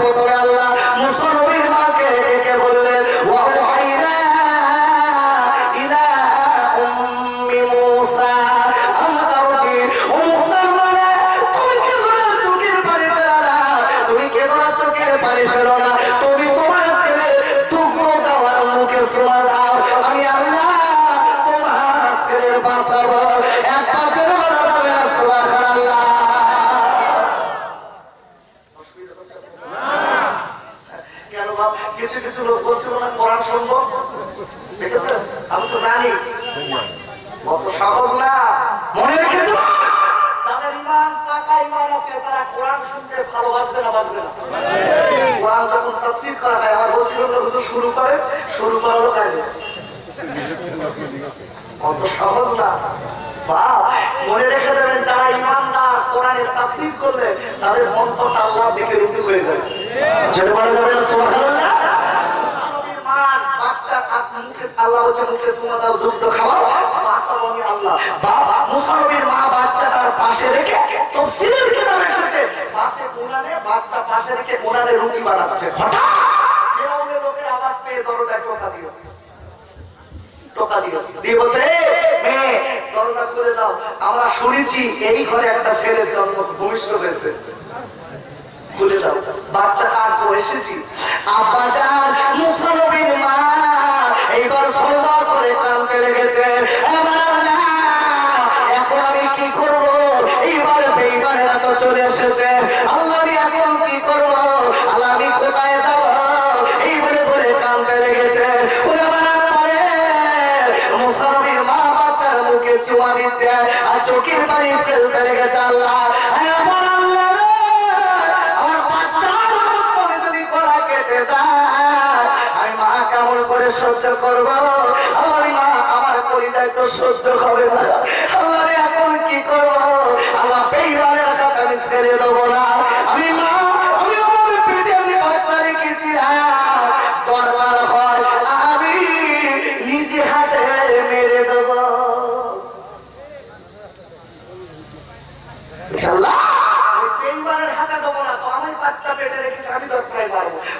atesorado বলছিল না কোরআন সম্ভব আমি তো জানি। অত সহজ না। মনে রেখে দেবো। তাদের ইমান ইমান না বাসবে না। কোরআন যারা ইমানদার, কোরআনের তাফসীর করলে তাদের মন্তটা আল্লাহ দিকে রুজু হয়ে যায়। যেটা বলা যাবে সুবহানাল্লাহ নবীর মান, বাচ্চা আপ- মুখে- আমরা শুনেছি এই ঘরে একটা ছেলের জন্ম ভূমিষ্ঠ হয়েছে। বাচ্চা তো এসেছি। আব্বা যান মা এইবার বেইমানেরা তো চলে এসেছে। আল্লাহ আমি এখন কি করব? আল্লাহ আমি কোথায় যাব? এইবারে বলে এবার আল্লাহ। আমার কেমন করে সহ্য করব? আমার মা, আমার তো সহ্য হবে না। আমার এখন কি করব? আমার পেইবারের আমি ছেড়ে দেবো না। আমি মা আমি আমার পেটে আমি বাচ্চা হয় আমি নিজে হাতে আল্লাহ, রেখেছে।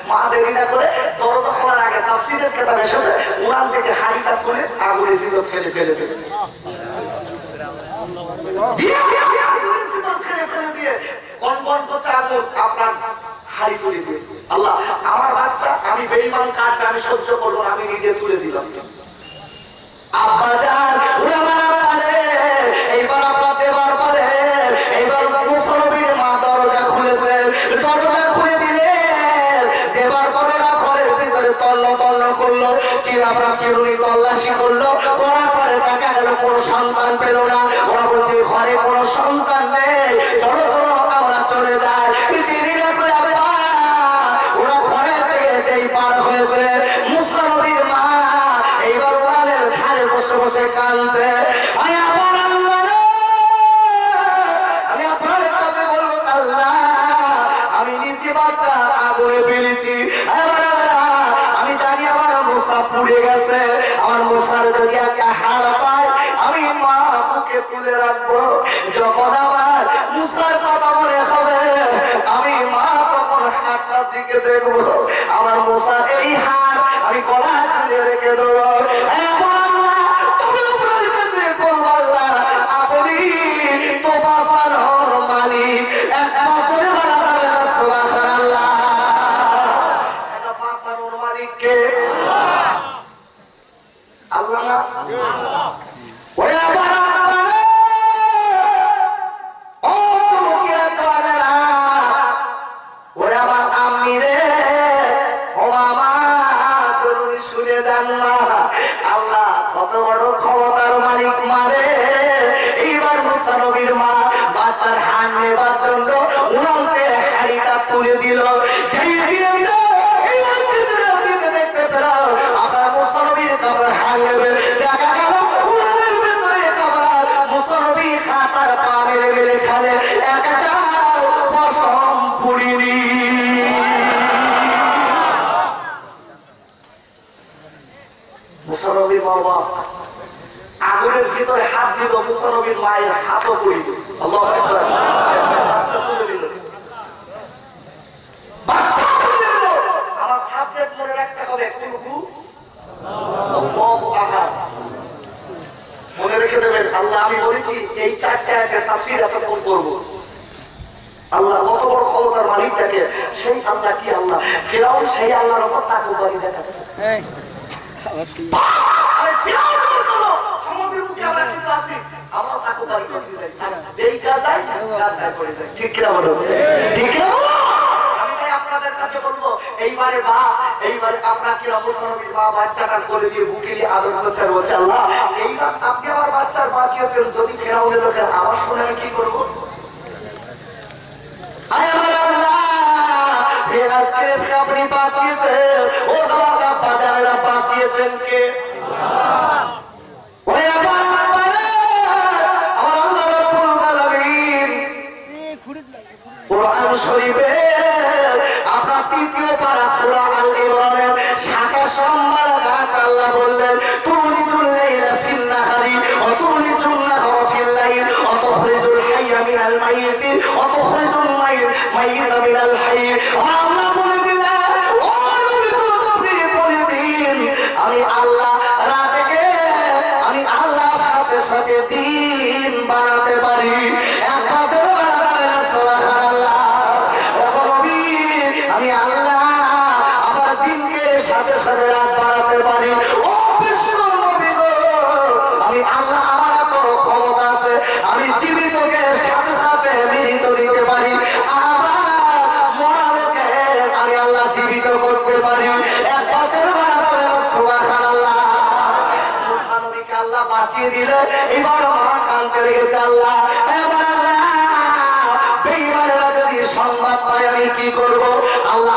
মা দেরি না করে দরজা খোলার আগে তাফসীরের কেতাব এসেছে, উনান থেকে হাঁড়িটা খুলে দিয়েছে। দিয়ে, আগুনের ভিতর ছেলে ফেলে দিয়ে, কোন করছে আগুন, আপনার হাড়ি তুলে দিয়েছে। আল্লাহ আমার বাচ্চা আমি বেইমান কাটবে আমি সহ্য করব আমি নিজে তুলে দিলাম আব্বা চিরাপড়া ঘরে কোনো সন্তান নেই। চলো চলো যাই। দেরি ওরা ঘরে পার হয়েছে। মুসলমির মা এইবার ওরালের ধারে বসে বসে কানছে তুলে রাখব। যখন আমার মুসার কথা মনে হবে, আমি মা তখন হাতটার দিকে দেখব। আমার মশা এই হাত আমি গলা চুলে রেখে দেবো। কনসেপ্ট মনে রাখতে হবে কুলহু মনে রেখে দেবেন আল্লাহ আমি বলেছি এই চারটা একটা তাফসির এতক্ষণ করব আল্লাহ কত বড় ক্ষমতার মালিক থাকে সেই আল্লাহ কি আল্লাহ? ফেরাউন সেই আল্লাহর ওপর তাকে বাড়ি দেখাচ্ছে। ঠিক না বলো? ঠিক না আপনাদের কাছে বলব, এইবারে মা, এইবারে আপনার কি অবসরণীর মা বাচ্চাটা করে দিয়ে বুকে দিয়ে আদর করছে বলছে, আল্লাহ, এইবার আপনি আমার বাচ্চার বাঁচিয়েছেন, যদি ফেরাউনের লোকের আওয়াজ শুনে আমি কি করব আয় আমার আল্লাহ, আজকে আপনি বাঁচিয়েছেন, ও তোমার বাপ্পা বাঁচিয়েছেন কে? ওরে আমার আমার আল্লাহ রব্বুল আলামিন, কোরআন শরীফে আপনার তৃতীয় বাঁচিয়ে দিল। এবার মা কানতে লেগেছে আল্লাহ। এবার যদি সংবাদ পায় আমি কি করব? আল্লাহ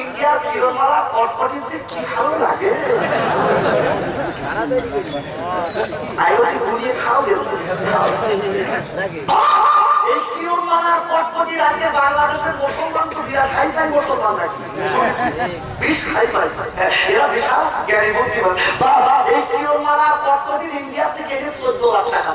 ইন্ডিয়ার কিরো কটকটি যে কি ভালো লাগে। বাংলাদেশের মুসলমান ইন্ডিয়া থেকে এসে চোদ্দ লাখ টাকা